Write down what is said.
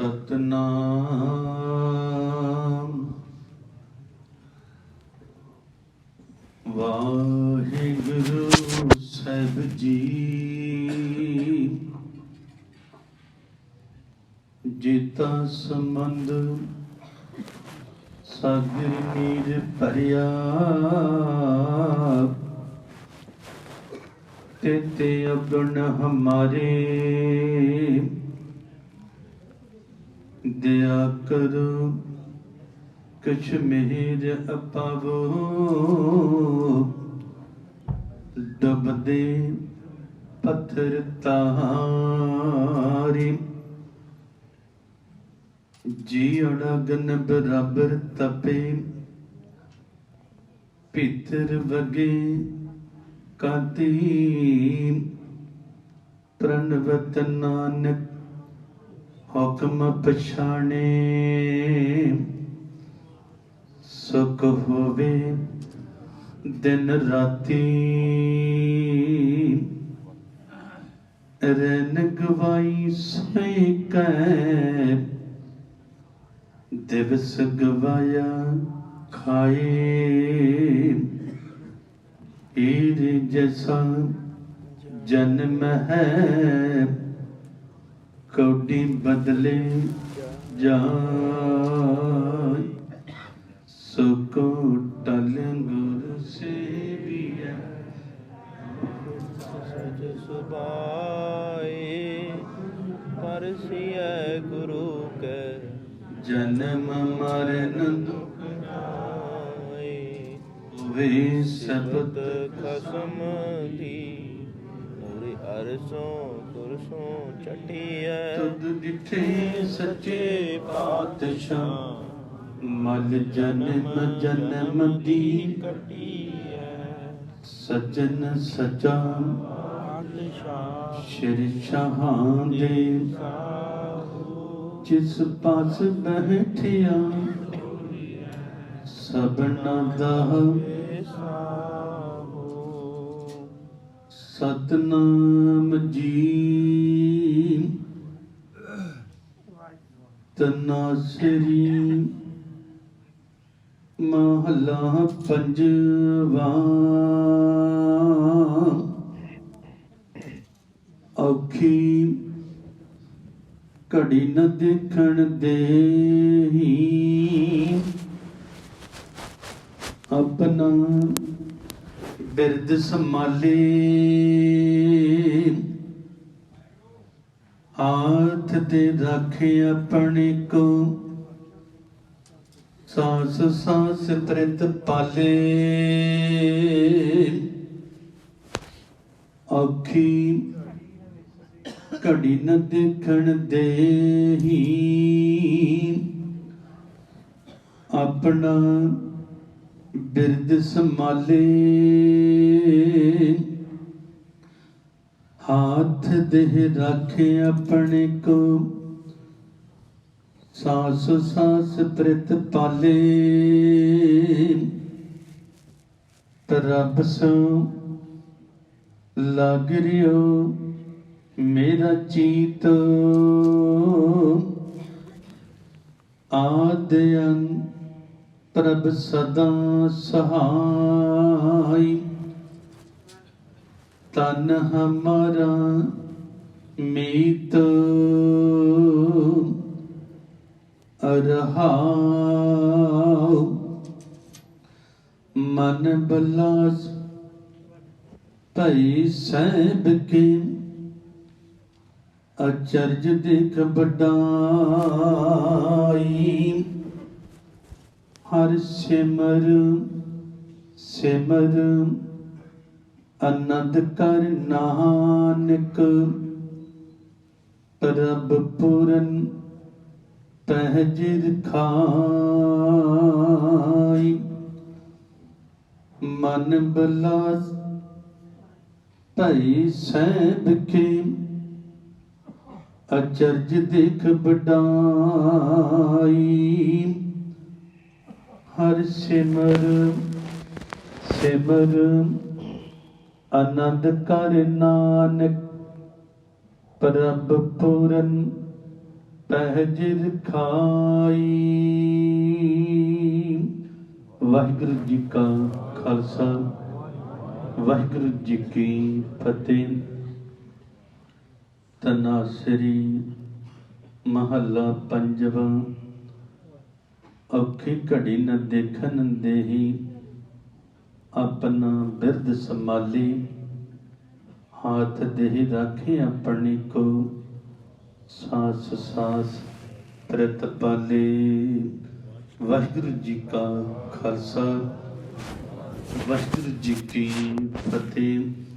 ਸਤਨਾਮ। ਵਾਹਿਗੁਰੂ ਸਾਹਿਬ ਜੀ ਜੀਤਾ ਸੰਬੰਧ ਸਾਗਰ ਨੀਰ ਭਰਿਆ ਤੇ ਤੇ ਅਗਣ ਹਮਾਰੇ ਦਿਆ ਕਰੋ, ਕੁਛ ਮਿਹਰ ਅਪਾਵੋ। ਡੁੱਬਦੇ ਪੱਥਰ ਤਾਰੀ। ਜੀ ਅਗਨ ਬਰਾਬਰ ਤਪੇ। ਭੀਤਰ ਵਗੇ ਕਾਤੀ। ਪ੍ਰਣਵਤ ਨਾਨਕ ਹੁਕਮ ਪਛਾਣੇ, ਸੁਖ ਹੋਵੇ ਦਿਨ ਰਾਤੀ। ਰਨ ਗਵਾਈ ਸਈ ਕੈ, ਦਿਵਸ ਗਵਾਇਆ ਖਾਏ। ਈਰ ਜਸਾ ਜਨਮ ਹੈ ਕੌਡੀ ਬਦਲੇ ਜਾਏ ਸੁਕੋ ਟਲ ਗੁਰ ਸੇਵੀਐ। ਸਜ ਸੁਭਾਏ ਪਰਸਿਐ ਗੁਰੂ ਕੈ। ਜਨਮ ਮਰਨ ਦੁਖ ਆਏ ਹੋਵੇ ਸਬਦ ਖਸਮ ਦੀ ਅਰਸੋਂ ਕੁਰਸੋਂ ਚਟਿਐ। ਤੁਧ ਡਿਠੇ ਸੱਚੇ ਪਾਤਸ਼ਾਹ ਮਲ ਜਨਮ ਜਨਮ ਦੀ ਕਟਿਐ। ਸਜਨ ਸਚਾ ਪਾਤਸ਼ਾਹ ਸ਼੍ਰੀ ਸ਼ਾਹਾਂ ਦੇ ਜਿਸ ਪਾਸ ਬੈਠਿਆ ਸਭਨਾ ਦਾ ਸਤਨਾਮ ਜੀ ਤਨਾਸਰੀ ਮਹਲਾ ਪੰਜਵਾ। ਔਖੀ ਘੜੀ ਨ ਦੇਖਣ ਦੇਹੀ। ਆਪਣਾ ਬਿਰਦ ਸੰਭਾਲੇ। ਹਾਥ ਤੇ ਰੱਖੇ ਆਪਣੇ ਕੋ ਸਾਸ ਸਾਸ ਪ੍ਰਿਤ ਪਾਲੇ। ਅੱਖੀ ਘੜੀ ਨ ਦੇਖਣ ਦੇਹੀ। ਆਪਣਾ ਬਿਰਦ ਸੰਭਾਲੇ। ਹਾਥ ਦੇਹ ਰੱਖੇ ਆਪਣੇ ਕੋ। ਸਾਸ ਸਾਸ ਪ੍ਰਿਤ ਪਾਲੇ। ਪ੍ਰਭ ਸੋ ਲੱਗ ਰਿਓ ਮੇਰਾ ਚੀਤ। ਆਦਿਅੰ ਪ੍ਰਭ ਸਦਾ ਸਹਾਈ। ਤਨ ਹਮਾਰਾ ਮੀਤ ਅਰਹਾਉ। ਮਨ ਬਲਾਸ ਭਈ ਸਹਿਬ ਕੇ ਅਚਰਜ ਦੇਖ ਬਡਾਈ ਹਰ ਸਿਮਰ ਸਿਮਰ ਆਨੰਦ ਕਰ ਨਾਨਕ ਪ੍ਰਭ ਪੂਰਨ ਪਹਿਜਿਰ ਖਾਈ। ਮਨ ਬਲਾਸ ਭਈ ਸਹਿਬ ਕੇ, ਅਚਰਜ ਦੇਖ ਬਡਾਈ ਹਰ ਸਿਮਰ ਸਿਮਰ ਆਨੰਦ ਕਰ ਨਾਨਕ, ਪ੍ਰਭ ਪੂਰਨ ਪਹਿਜਿਰ ਖਾਈ। ਵਾਹਿਗੁਰੂ ਜੀ ਕਾ ਖਾਲਸਾ, ਵਾਹਿਗੁਰੂ ਜੀ ਕੀ ਫਤਿਹ। ਤਨਾਸਰੀ ਮਹੱਲਾ ਪੰਜਵਾਂ, ਔਖੀ ਘੜੀ ਨ ਦੇਖਣ ਦੇਹੀ। ਆਪਣਾ ਬਿਰਦ ਸੰਭਾਲੀ, ਹਾਥ ਦੇਹ ਰਾਖੇ ਆਪਣੀ ਕੋ, ਸਾਸ ਸਾਸ ਪ੍ਰਤਪਾਲੇ ਵਾਹਿਗੁਰੂ ਜੀ ਕਾ ਖਾਲਸਾ, ਵਾਹਿਗੁਰੂ ਜੀ ਕੀ ਫਤਿਹ।